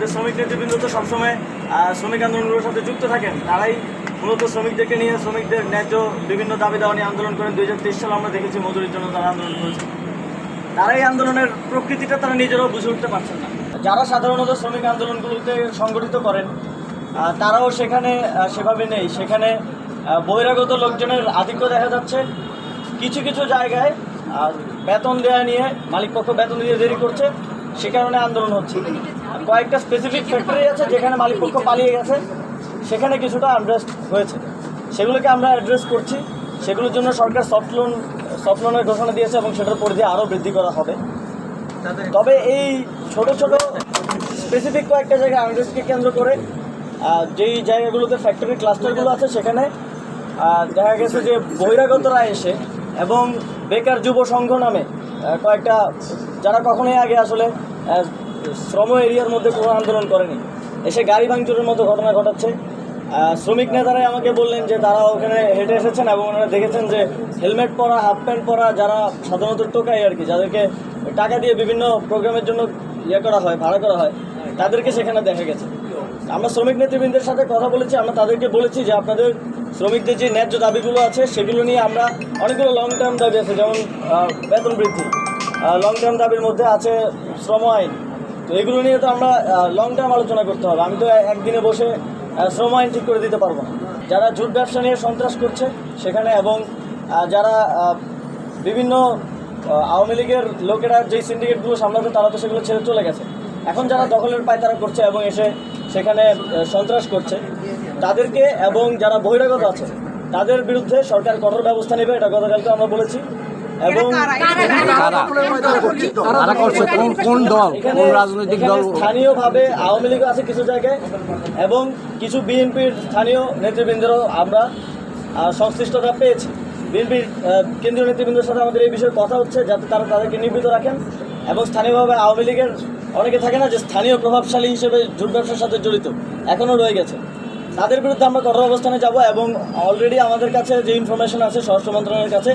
আমাদের শ্রমিক নেতৃবৃন্দ তো সবসময় শ্রমিক আন্দোলনগুলোর সাথে যুক্ত থাকেন, তারাই মূলত শ্রমিকদেরকে নিয়ে শ্রমিকদের ন্যায্য বিভিন্ন দাবি দাওয়া নিয়ে আন্দোলন করেন। দুই হাজার তেইশ সালে আমরা দেখেছি মজুরির জন্য তারা আন্দোলন করেছে। তারা এই আন্দোলনের প্রকৃতিটা তারা নিজেরাও বুঝে উঠতে পারছেন না। যারা সাধারণত শ্রমিক আন্দোলনগুলোতে সংগঠিত করেন তারাও সেখানে সেভাবে নেই। সেখানে বহিরাগত লোকজনের আধিক্য দেখা যাচ্ছে। কিছু কিছু জায়গায় বেতন দেওয়া নিয়ে মালিকপক্ষ বেতন দিয়ে দেরি করছে। সে কারণে আন্দোলন হচ্ছে। কয়েকটা স্পেসিফিক ফ্যাক্টরি আছে যেখানে মালিকপক্ষ পালিয়ে গেছে। সেখানে কিছুটা আনরেস্ট হয়েছে। সেগুলোকে আমরা অ্যাড্রেস করছি। সেগুলোর জন্য সরকার সফট লোন সফট লোনের ঘোষণা দিয়েছে এবং সেটার পরিধি আরও বৃদ্ধি করা হবে। তবে এই ছোট ছোট স্পেসিফিক কয়েকটা জায়গায় আনরেস্টকে কেন্দ্র করে যেই জায়গাগুলোতে ফ্যাক্টরি ক্লাস্টারগুলো আছে সেখানে দেখা গেছে যে বহিরাগতরা এসে এবং বেকার যুব সংঘ নামে কয়েকটা যারা কখনোই আগে আসলে শ্রম এরিয়ার মধ্যে কোনো আন্দোলন করেনি। এসে গাড়ি ভাঙচুরের মতো ঘটনা ঘটাচ্ছে। শ্রমিক নেতারাই আমাকে বললেন যে তারা ওখানে হেঁটে এসেছেন এবং ওনারা দেখেছেন যে হেলমেট পরা, হাফ প্যান্ট পরা যারা সাধারণত টোকাই আর কি, যাদেরকে টাকা দিয়ে বিভিন্ন প্রোগ্রামের জন্য ইয়ে করা হয়, ভাড়া করা হয়, তাদেরকে সেখানে দেখা গেছে। আমরা শ্রমিক নেতৃবৃন্দের সাথে কথা বলেছি, আমরা তাদেরকে বলেছি যে আপনাদের শ্রমিকদের যে ন্যায্য দাবিগুলো আছে, সেগুলো নিয়ে আমরা অনেকগুলো লং টার্ম দাবি আছে, যেমন বেতন বৃদ্ধি। লং টার্ম দাবির মধ্যে আছে শ্রম আইন। তো এগুলো নিয়ে তো আমরা লং টার্ম আলোচনা করতে হবে। আমি তো একদিনে বসে শ্রম আইন ঠিক করে দিতে পারব না। যারা জুট ব্যবসা নিয়ে সন্ত্রাস করছে সেখানে এবং যারা বিভিন্ন আওয়ামী লীগের লোকেরা যেই সিন্ডিকেটগুলো সামলাতে তারা তো সেগুলো ছেড়ে চলে গেছে। এখন যারা দখলের পায় তারা করছে এবং এসে সেখানে সন্ত্রাস করছে, তাদেরকে এবং যারা বহিরাগত আছে, তাদের বিরুদ্ধে সরকার কঠোর ব্যবস্থা নেবে, এটা গতকালকে আমরা বলেছি। এবং কারা কারা করছে? কোন কোন দল? কোন রাজনৈতিক দল? স্থানীয়ভাবে আওয়ামী লীগ আছে কিছু জায়গায় এবং কিছু বিএনপির স্থানীয় নেতৃবৃন্দেরও আমরা সংশ্লিষ্টতা পেয়েছি। বিএনপির কেন্দ্রীয় নেতৃবৃন্দের সাথে আমাদের এই বিষয়ে কথা হচ্ছে যাতে তারা তাদেরকে নিবৃত রাখেন এবং স্থানীয়ভাবে আওয়ামী লীগের অনেকে থাকে না যে স্থানীয় প্রভাবশালী হিসেবে জুট ব্যবসার সাথে জড়িত এখনও রয়ে গেছে। তাদের বিরুদ্ধে আমরা কঠোর অবস্থানে যাব এবং অলরেডি আমাদের কাছে যে ইনফরমেশন আছে স্বরাষ্ট্র মন্ত্রণালয়ের কাছে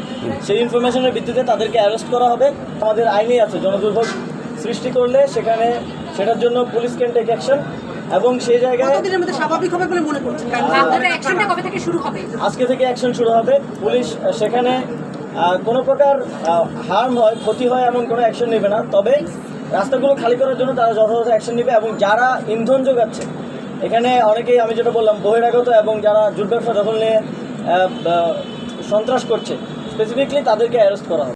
সেই ইনফরমেশনের ভিত্তিতে তাদেরকে অ্যারেস্ট করা হবে। আমাদের আইনেই আছে জনদুর্ভোগ সৃষ্টি করলে সেখানে সেটার জন্য পুলিশ ক্যান টেক অ্যাকশন এবং সেই জায়গায় স্বাভাবিক হবে বলে মনে করছেন? কারণ আপনাদের অ্যাকশনটা কবে থেকে শুরু হবে? আজকে থেকে অ্যাকশন শুরু হবে। পুলিশ সেখানে কোনো প্রকার হার্ম হয় ক্ষতি হয় এমন কোনো অ্যাকশন নেবে না। তবে রাস্তাগুলো খালি করার জন্য তারা যথাযথ অ্যাকশন নেবে এবং যারা ইন্ধন যোগাচ্ছে এখানে অনেকেই আমি যেটা বললাম, বহিরাগত এবং যারা জুট ব্যবসা দখল নিয়ে সন্ত্রাস করছে স্পেসিফিকলি তাদেরকে অ্যারেস্ট করা